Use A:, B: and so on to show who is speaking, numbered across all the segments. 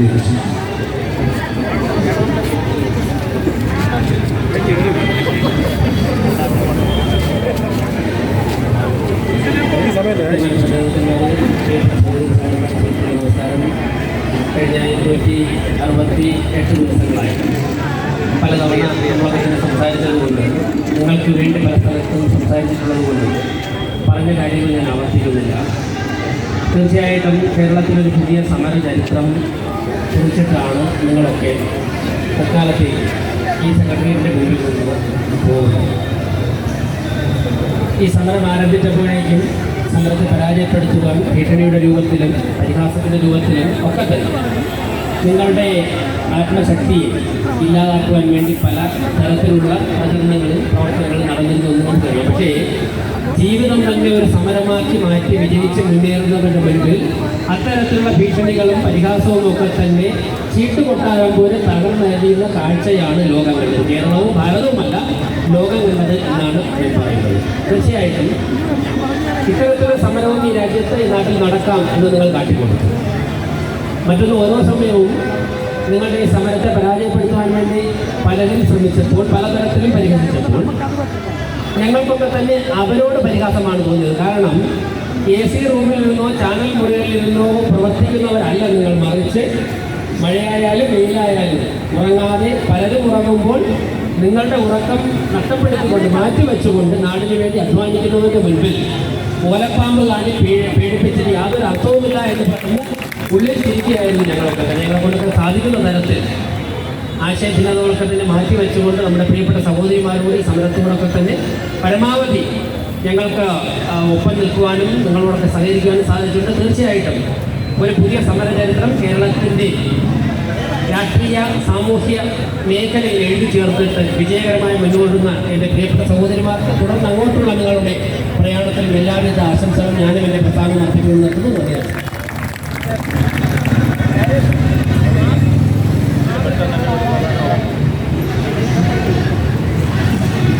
A: നിരീക്ഷിച്ചു
B: കഴിഞ്ഞ ഇരുന്നൂറ്റി അറുപത്തി എട്ട് ദിവസങ്ങളായി പലതവണ നമ്മളൊക്കെ തന്നെ സംസാരിച്ചതുകൊണ്ട് നിങ്ങൾക്ക് വേണ്ടി പല സ്ഥലത്തും സംസാരിച്ചിട്ടുള്ളതുകൊണ്ട് പറഞ്ഞ കാര്യങ്ങൾ ഞാൻ ആവർത്തിക്കുന്നില്ല തീർച്ചയായിട്ടും കേരളത്തിലൊരു പുതിയ സമര ചരിത്രം കുറിച്ചിട്ടാണ് നിങ്ങളൊക്കെ തൽക്കാലത്തെ ഈ സെക്രട്ടേറിയറ്റിന്റെ മുന്നിൽ നിന്ന് പോകുന്നത്. ഈ സമരം ആരംഭിച്ചപ്പോഴേക്കും സമരത്തെ പരാജയപ്പെടുത്തുവാൻ ഭീഷണിയുടെ രൂപത്തിലും പരിഹാസത്തിന്റെ രൂപത്തിലും ഒക്കെ തന്നെ നിങ്ങളുടെ ആത്മശക്തിയെ ഇല്ലാതാക്കുവാൻ വേണ്ടി പല തരത്തിലുള്ള പ്രചരണങ്ങളും പ്രവർത്തനങ്ങളും നടന്നിരുന്നു എന്ന് നമുക്കറിയാം പക്ഷേ ജീവിതം തന്നെ ഒരു സമരമാക്കി മാറ്റി വിജയിച്ച് മുന്നേറുന്നവരുടെ മുൻപിൽ അത്തരത്തിലുള്ള ഭീഷണികളും പരിഹാസവും ഒക്കെ തന്നെ ചീട്ടുകൊട്ടാരം പോലെ തകർന്നെറിയുന്ന കാഴ്ചയാണ് ലോകം കണ്ടത് കേരളവും ഭാരതവുമല്ല ലോകം കണ്ടത് എന്നാണ് ഞാൻ പറയുന്നത്. തീർച്ചയായിട്ടും ഇത്തരത്തിലുള്ള സമരവും ഈ രാജ്യത്ത് ഈ നാട്ടിൽ നടക്കാം എന്ന് നിങ്ങൾ കാട്ടിക്കൊടുത്തു. മറ്റൊന്ന് ഓരോ സമയവും നിങ്ങളുടെ ഈ സമരത്തെ പരാജയപ്പെടുത്താൻ വേണ്ടി പലരും ശ്രമിച്ചപ്പോൾ പലതരത്തിലും പരിഹസിച്ചപ്പോൾ ഞങ്ങൾക്കൊക്കെ തന്നെ അവരോട് പരിഹാസമാണ് തോന്നിയത്. കാരണം എ സി റൂമിൽ നിന്നോ ചാനൽ മുറികളിൽ നിന്നോ പ്രവർത്തിക്കുന്നവരല്ല നിങ്ങൾ മറിച്ച് മഴയായാലും വെയിലായാലും. ഉറങ്ങാതെ പലരും ഉറങ്ങുമ്പോൾ നിങ്ങളുടെ ഉറക്കം നഷ്ടപ്പെടുത്തിക്കൊണ്ട് മാറ്റിവെച്ചുകൊണ്ട് നാടിന് വേണ്ടി അധ്വാനിക്കുന്നതിന്റെ മുൻപിൽ ഓലപ്പാമ്പ് കാണി പേടിപ്പിച്ചിട്ട് യാതൊരു അർത്ഥവുമില്ല എന്ന് പറഞ്ഞ് ഉള്ളിൽ ചിരിക്കുകയായിരുന്നു ഞങ്ങളൊക്കെ. ഞങ്ങളെ കൊണ്ടൊക്കെ സാധിക്കുന്ന തരത്തിൽ ആശയഭിന്നതകളൊക്കെ തന്നെ മാറ്റി വെച്ചുകൊണ്ട് നമ്മുടെ പ്രിയപ്പെട്ട സഹോദരിമാരോട് ഈ സമരത്തോടൊക്കെ തന്നെ പരമാവധി ഞങ്ങൾക്ക് ഒപ്പം നിൽക്കുവാനും നിങ്ങളോടൊക്കെ സഹകരിക്കുവാനും സാധിച്ചിട്ടുണ്ട്. തീർച്ചയായിട്ടും ഒരു പുതിയ സമരചരിത്രം കേരളത്തിന്റെ രാഷ്ട്രീയ സാമൂഹ്യ മേഖലയിൽ എഴുതി ചേർത്തിട്ട് വിജയകരമായി മുന്നോട്ടുന്ന എന്റെ പ്രിയപ്പെട്ട സഹോദരിമാർക്ക് തുടർന്ന് അങ്ങോട്ടുള്ള നിങ്ങളുടെ പ്രയാണത്തിലും എല്ലാവിധ ആശംസകളും ഞാനും എന്റെ പ്രസ്ഥാനം നടത്തിക്കൊണ്ടു നിർത്തുന്നു നന്ദി.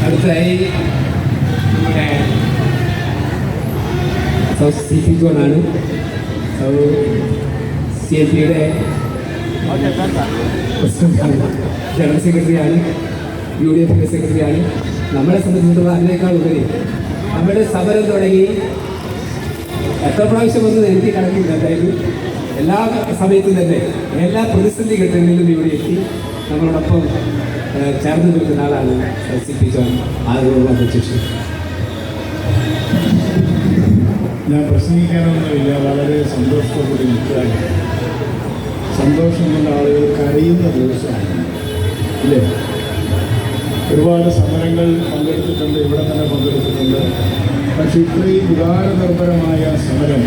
A: അടുത്തതായി നമ്മുടെ സൗത്ത് സി പി ജോണാണ് സി എൽ പിയുടെ ജനറൽ സെക്രട്ടറിയാണ്. യു ഡി എഫിന്റെ സെക്രട്ടറിയാണ്. നമ്മളെ സംബന്ധിച്ചിടത്തോളം അതിനേക്കാൾ ഉപരി നമ്മുടെ സമരം തുടങ്ങി എത്ര പ്രാവശ്യം വന്നത് എനിക്ക് കണക്കില്ല അതായത് എല്ലാ സമയത്തും തന്നെ എല്ലാ പ്രതിസന്ധി ഘട്ടങ്ങളിലും ഇവിടെ എത്തി നമ്മളോടൊപ്പം ചേർന്ന് നിൽക്കുന്ന ആളാണ് സി പി ജോൺ ആരോഗ്യ അധ്യക്ഷൻ.
C: ഞാൻ പ്രസംഗിക്കാനൊന്നുമില്ല വളരെ സന്തോഷത്തോടുകൂടി നിൽക്കുകയാണ്. സന്തോഷം കൊണ്ട് ആളുകൾ കരയുന്ന ദിവസമാണ്. ഇല്ലേ? ഒരുപാട് സമരങ്ങൾ പങ്കെടുത്തിട്ടുണ്ട്. ഇവിടെ തന്നെ പങ്കെടുത്തിട്ടുണ്ട്. പക്ഷേ ഇത്രയും വികാരനിർഭരമായ സമരം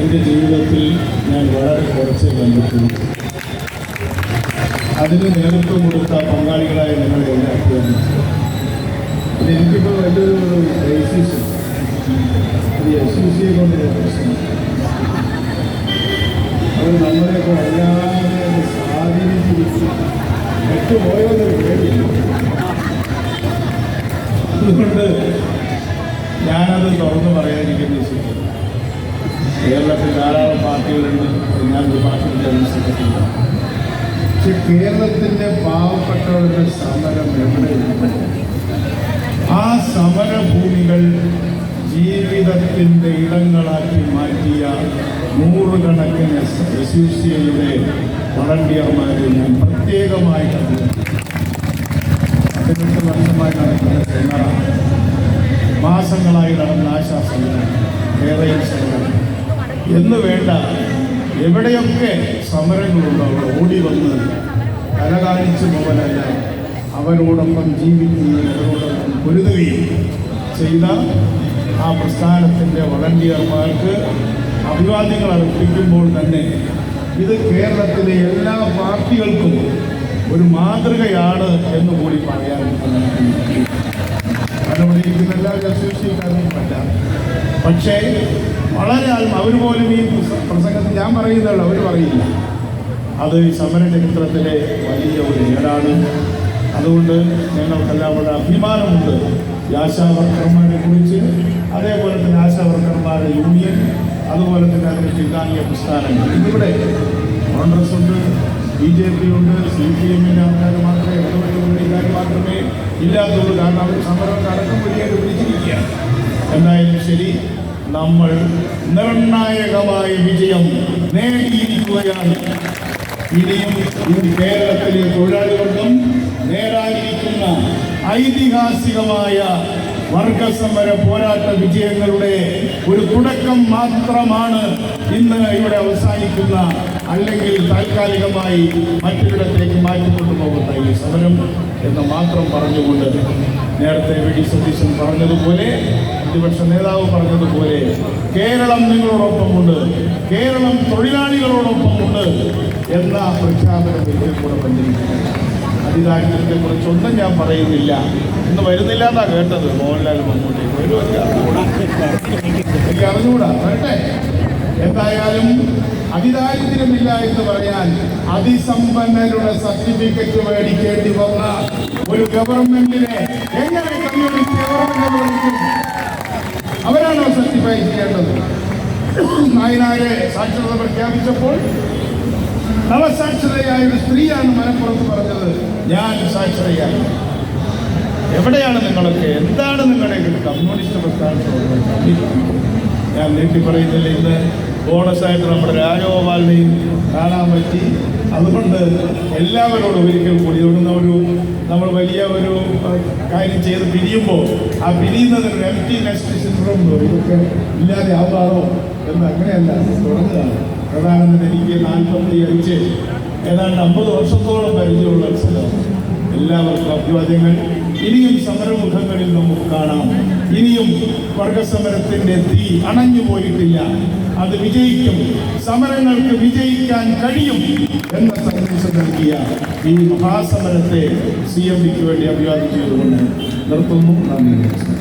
C: എന്റെ ജീവിതത്തിൽ ഞാൻ വളരെ കുറച്ച് കണ്ടിട്ടുള്ളൂ. അതിന് നേതൃത്വം കൊടുത്ത പങ്കാളികളായ നിങ്ങൾ എല്ലാവർക്കും എനിക്കിപ്പോൾ ഒരു ക്രൈസിസ് ഈ എസ് സിയെ കൊണ്ട് അവർ നമ്മളെയൊക്കെ വല്ലാതെ സ്വാധീനിച്ചിരിക്കും വിട്ടുപോയോന്നൊരു പേടിയില്ല. അതുകൊണ്ട് ഞാനത് തുറന്നു പറയാതിരിക്കുന്ന ശരി കേരളത്തിൽ ധാരാളം പാർട്ടികളുണ്ട്. ഞാനൊരു പാർട്ടിയുടെ സെക്രട്ടറി പക്ഷെ കേരളത്തിന്റെ പാവപ്പെട്ടവരുടെ സമരം എവിടെയുണ്ട്? ആ സമരഭൂമികൾ ജീവിതത്തിന്റെ ഇടങ്ങളാക്കി മാറ്റിയ നൂറുകണക്കിന് എസ് യു സിയുടെ വളണ്ടിയർമാരെ ഞാൻ പ്രത്യേകമായി പതിനെട്ട് വർഷമായി നടക്കുന്ന സെമിനാർ മാസങ്ങളായി നടന്ന ആശാ സെമിനാർ ഏതെങ്കിലും സെമിനാർ എന്ന് വേണ്ട എവിടെയൊക്കെ സമരങ്ങളുണ്ടോ അവിടെ ഓടി വന്ന് കലകാണിച്ച് പോകലല്ല അവരോടൊപ്പം ജീവിക്കുകയും അവരോടൊപ്പം പൊരുതുകയും ചെയ്ത ആ പ്രസ്ഥാനത്തിന്റെ വളണ്ടിയർമാർക്ക് അഭിവാദ്യങ്ങൾ അർപ്പിക്കുമ്പോൾ തന്നെ ഇത് കേരളത്തിലെ എല്ലാ പാർട്ടികൾക്കും ഒരു മാതൃകയാണ് എന്ന് കൂടി പറയാൻ അവിടെ ഇരിക്കുന്ന എല്ലാ പറ്റാം പറ്റ പക്ഷേ വളരെ ആത്മ അവർ പോലും ഈ പ്രസ- പ്രസംഗത്തിൽ ഞാൻ പറയുന്നുള്ളൂ അവർ പറയില്ല അത് സമര ചരിത്രത്തിലെ വലിയ ഒരു നേടാണ്. അതുകൊണ്ട് ഞങ്ങൾക്കെല്ലാം വളരെ അഭിമാനമുണ്ട് ആശാവർക്കർമാരെ കുറിച്ച്. അതേപോലെ തന്നെ ആശാവർക്കർമാരുടെ യൂണിയൻ അതുപോലെ തന്നെ അതിന്റെ പിന്താങ്ങിയ പ്രസ്ഥാനങ്ങൾ. ഇവിടെ കോൺഗ്രസ് ഉണ്ട് ബി ജെ പി ഉണ്ട് സി പി എമ്മിന്റെ ആൾക്കാർ മാത്രമേ ഇടതുപക്ഷ മുന്നണിക്കാർ മാത്രമേ ഇല്ലാത്തുള്ളൂ കാരണം അവർ സമരം അടക്കം വഴിയായിട്ട് പിടിച്ചിരിക്കുകയാണ്. എന്തായാലും ശരി നമ്മൾ നിർണായകമായ വിജയം നേടിയിരിക്കുകയാണ്. ഇനിയും ഈ കേരളത്തിലെ തൊഴിലാളികൾക്കും നേടാനിരിക്കുന്ന ഐതിഹാസികമായ വർഗസമര പോരാട്ട വിജയങ്ങളുടെ ഒരു തുടക്കം മാത്രമാണ് ഇന്ന് ഇവിടെ അവസാനിക്കുന്ന അല്ലെങ്കിൽ താൽക്കാലികമായി മറ്റൊരിടത്തേക്ക് മാറ്റിക്കൊണ്ടുപോകുന്ന ഈ സമരം എന്ന് മാത്രം പറഞ്ഞുകൊണ്ട് നേരത്തെ വി ഡി സതീശൻ പറഞ്ഞതുപോലെ പ്രതിപക്ഷ നേതാവ് പറഞ്ഞതുപോലെ കേരളം നിങ്ങളോടൊപ്പമുണ്ട് കേരളം തൊഴിലാളികളോടൊപ്പമുണ്ട് എന്ന പ്രഖ്യാപനം ഇതിൽ കൂടെ വന്നിരിക്കുന്നു അതിദാരിദ്ര്യത്തെ കുറിച്ചൊന്നും ഞാൻ പറയുന്നില്ല. ഇന്ന് വരുന്നില്ല എന്നാ കേട്ടത് മോഹൻലാൽ മമ്മൂട്ടി. വരുമല്ല. എനിക്ക് അറിഞ്ഞുകൂടാ. വരട്ടെ എന്തായാലും അതിദാരിദ്ര്യമില്ല എന്ന് പറയാൻ അതിസമ്പന്നരുടെ സർട്ടിഫിക്കറ്റ് മേടിക്കേണ്ടി വന്ന ഒരു ഗവൺമെന്റിനെ എങ്ങനെ കമ്മ്യൂണിസ്റ്റ് ഗവൺമെന്റ് വിളിക്കും അവരാണ് സർട്ടിഫൈ ചെയ്യേണ്ടത്. നായനാരെ സാക്ഷരത പ്രഖ്യാപിച്ചപ്പോൾ നവസാക്ഷരയായ ഒരു സ്ത്രീയാണ് മലപ്പുറത്ത് പറഞ്ഞത് ഞാൻ സാക്ഷരയായി എവിടെയാണ് നിങ്ങളൊക്കെ? എന്താണ് നിങ്ങളുടെ കമ്മ്യൂണിസ്റ്റ് പ്രസ്ഥാനത്തോട് ഞാൻ നീട്ടി പറയുന്നില്ല. ഇന്ന് ബോണസായിട്ട് നമ്മുടെ രാജഗോപാലിനെയും കാണാൻ പറ്റി. അതുകൊണ്ട് എല്ലാവരോടും ഒരിക്കൽ കൂടി ഇവിടുന്ന് ഒരു നമ്മൾ വലിയ ഒരു കാര്യം ചെയ്ത് പിരിയുമ്പോൾ ആ പിരിയുന്നതിന് ഒരു എം ടി നെസ്റ്റ് സിൻഡ്രോം ഇതൊക്കെ ഇല്ലാതെ ആവാറോ? എന്ന് അങ്ങനെയല്ല തുടങ്ങുകയാണ്. പ്രധാനമന്ത്രി എനിക്ക് നാൽപ്പത്തി അഞ്ച് ഏതാണ്ട് അമ്പത് വർഷത്തോളം പരിചയമുള്ള ഒരു എല്ലാവർക്കും അഭിവാദ്യങ്ങൾ. ഇനിയും സമരമുഖങ്ങളിൽ നമുക്ക് കാണാം. ഇനിയും വർഗസമരത്തിന്റെ തീ അണഞ്ഞു പോയിട്ടില്ല. അത് വിജയിക്കും. സമരങ്ങൾക്ക് വിജയിക്കാൻ കഴിയും എന്ന സന്ദേശം നൽകിയ ഈ മഹാസമരത്തെ സി എം ഡിക്ക് വേണ്ടി അഭിവാദ്യം ചെയ്തുകൊണ്ട് നിർത്തുന്നു. നന്ദി.